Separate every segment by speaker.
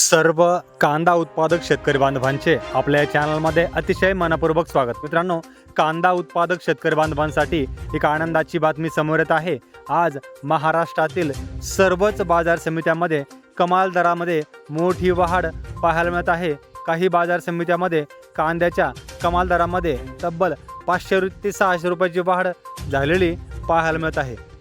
Speaker 1: सर्व कांदा उत्पादक शेतकरी बांधवांचे आपल्या चॅनलमध्ये अतिशय मनपूर्वक स्वागत. मित्रांनो कांदा उत्पादक शेतकरी बांधवांसाठी एक आनंदाची बातमी समोर येत आहे. आज महाराष्ट्रातील सर्वच बाजार समित्यांमध्ये कमाल दरामध्ये मोठी वाढ पाहायला मिळत आहे. काही बाजार समित्यामध्ये कांद्याच्या कमाल दरामध्ये तब्बल पाचशे ते सहाशे रुपयाची वाढ झालेली पाहायला मिळत आहे.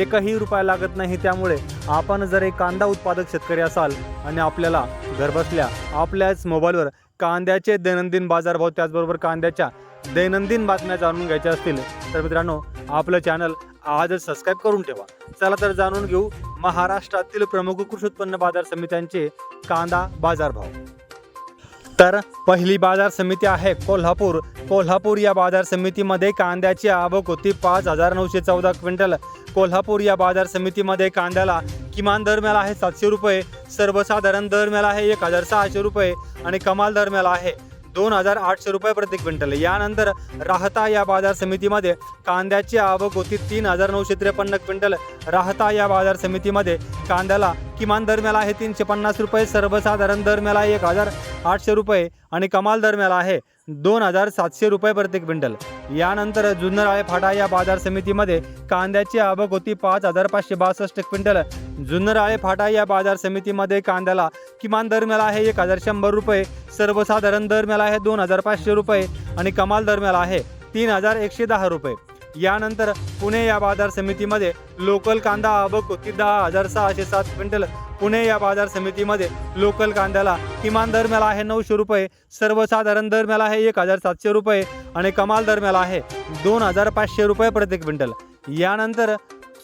Speaker 1: एकही रुपया लागत नाही त्यामुळे आपण जर एक कांदा उत्पादक शेतकरी असाल आणि आपल्याला घरबसल्या आपल्याच मोबाईलवर कांद्याचे दैनंदिन बाजारभाव त्याचबरोबर कांद्याच्या दैनंदिन बातम्या जाणून घ्यायच्या असतील तर मित्रांनो आपलं चॅनल आजच सबस्क्राईब करून ठेवा. चला तर जाणून घेऊ महाराष्ट्रातील प्रमुख कृषी उत्पन्न बाजार समित्यांचे कांदा बाजारभाव. तर पहिली बाजार समिती आहे कोल्हापूर. कोल्हापूर या बाजार समितीमध्ये कांद्याची आवक होती पाच हजार नऊशे चौदा क्विंटल. कोल्हापूर या बाजार समितीमध्ये कांद्याला किमान दर मिळाला आहे सातशे रुपये सर्वसाधारण दर मिळाला आहे एक हजार सहाशे रुपये आणि कमाल दर मिळाला आहे दोन हजार आठशे रुपये प्रति क्विंटल. यानंतर राहता या बाजार समितीमध्ये कांद्याची आवक होती तीन हजार नऊशे त्रेपन्न क्विंटल. राहता या बाजार समितीमध्ये कांद्याला किमान दर मिळाला आहे तीनशे पन्नास रुपये सर्वसाधारण दर मिळाला एक हजार आठशे रुपये आणि कमाल दर मिळाला आहे दोन हजार सातशे रुपये प्रति क्विंटल. यानंतर जुन्नराळे फाटा या बाजार समितीमध्ये कांद्याची आवक होती पाच हजार पाचशे बासष्ट क्विंटल. जुन्नराळे फाटा या बाजार समितीमध्ये कांद्याला किमान दर मिळाला आहे एक हजार शंभर रुपये सर्वसाधारण दर मिळाला आहे दोन हजार पाचशे रुपये आणि कमाल दर मिळाला आहे तीन हजार एकशे दहा रुपये. यानंतर पुणे या बाजार समितीमध्ये लोकल कांदा आवक होती. दहा हजार सहाशे सात क्विंटल. पुणे या बाजार समितीमध्ये लोकल कांद्याला किमान दर मिळाला आहे नऊशे रुपये. सर्वसाधारण दर मिळाला आहे एक हजार सातशे रुपये आणि कमाल दर मिळाला आहे दोन हजार पाचशे रुपये प्रति क्विंटल. यानंतर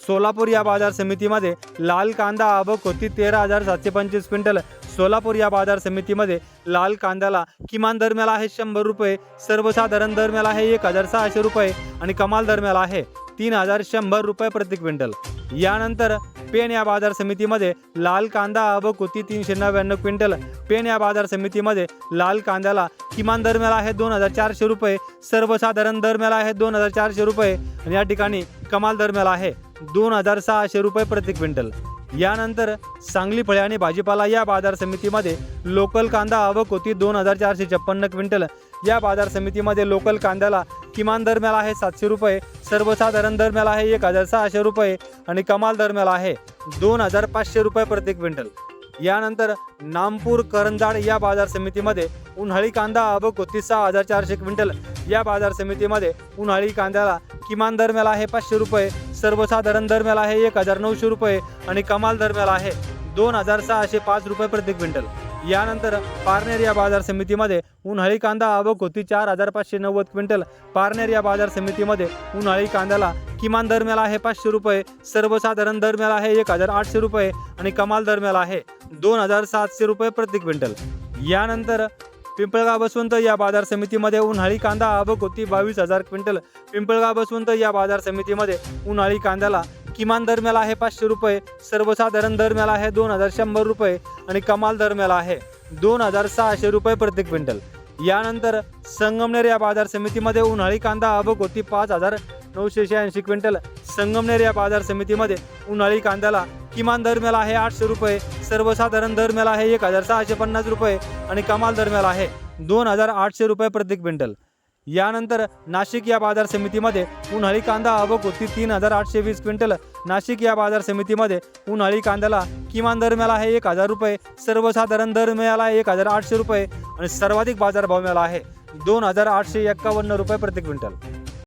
Speaker 1: सोलापूर या बाजार समितीमध्ये लाल कांदा आवक होती तेरा हजार सातशे पंचवीस क्विंटल. सोलापूर या बाजार समितीमध्ये लाल कांद्याला किमान दरम्याला आहे शंभर रुपये सर्वसाधारण दरम्याला आहे एक हजार सहाशे रुपये आणि कमाल दरम्याला आहे तीन हजार शंभर रुपये प्रति क्विंटल. यानंतर पेन या बाजार समितीमध्ये लाल कांदा आवक होती तीनशे नव्याण्णव क्विंटल. पेन या बाजार समितीमध्ये लाल कांद्याला किमान दरम्याला आहे दोन हजार चारशे रुपये सर्वसाधारण दरम्याला आहे दोन हजार चारशे रुपये आणि या ठिकाणी कमाल दरम्याला आहे. दोन हजार सहाशे रुपये प्रति क्विंटल. यानंतर सांगली फळे आणि भाजीपाला या बाजार समितीमध्ये लोकल कांदा आवक होती दोन हजार चारशे छप्पन्न क्विंटल. या बाजार समितीमध्ये लोकल कांद्याला किमान दर मिळाला आहे सातशे रुपये सर्वसाधारण दर मिळाला आहे एक हजार सहाशे रुपये आणि कमाल दर मिळाला आहे दोन हजार पाचशे रुपये प्रति क्विंटल. यानंतर नामपूर करंजाड या बाजार समितीमध्ये उन्हाळी कांदा आवक होती सहा हजार चारशे क्विंटल. या बाजार समितीमध्ये उन्हाळी कांद्याला किमान दर मिळाला आहे पाचशे रुपये सर्वसाधारण दरम्याला आहे एक हजार नऊशे रुपये आणि कमाल दरम्याला आहे दोन हजार सहाशे पाच रुपये प्रति क्विंटल. यानंतर पारनेर या बाजार समितीमध्ये उन्हाळी कांदा आवक होती चार हजार पाचशे नव्वद क्विंटल. पारनेर या बाजार समितीमध्ये उन्हाळी कांद्याला किमान दरम्याला आहे पाचशे रुपये सर्वसाधारण दरम्याला आहे एक हजार आठशे रुपये आणि कमाल दरम्याला आहे दोन हजार सातशे रुपये प्रति क्विंटल. यानंतर पिंपळगाव बसवंत या बाजार समितीमध्ये उन्हाळी कांदा आवक होती बावीस हजार क्विंटल. पिंपळगाव बसवंत या बाजार समितीमध्ये उन्हाळी कांद्याला किमान दर आहे पाचशे रुपये सर्वसाधारण दर आहे दोन हजार शंभर रुपये आणि कमाल दर आहे दोन हजार सहाशे रुपये प्रति क्विंटल. यानंतर संगमनेर या बाजार समितीमध्ये उन्हाळी कांदा आवक होती पाच हजार नऊशे शहाऐंशी क्विंटल संगमनेर या बाजार समितीमध्ये उन्हाळी कांद्याला किमान दर आहे आठशे रुपये सर्वसाधारण दर आहे एक हजार सहाशे पन्नास रुपये आणि कमाल दर आहे दोन हजार आठशे रुपये प्रति क्विंटल. यानंतर नाशिक या बाजार समितीमध्ये उन्हाळी कांदा आवक होती तीन हजार आठशे वीस क्विंटल. नाशिक या बाजार समितीमध्ये उन्हाळी कांद्याला किमान दर मिळाला आहे एक हजार रुपये सर्वसाधारण दर मिळाला आहे एक हजार आठशे रुपये आणि सर्वाधिक बाजारभाव मिळाला आहे दोन हजार आठशे एक्कावन्न रुपये प्रति क्विंटल.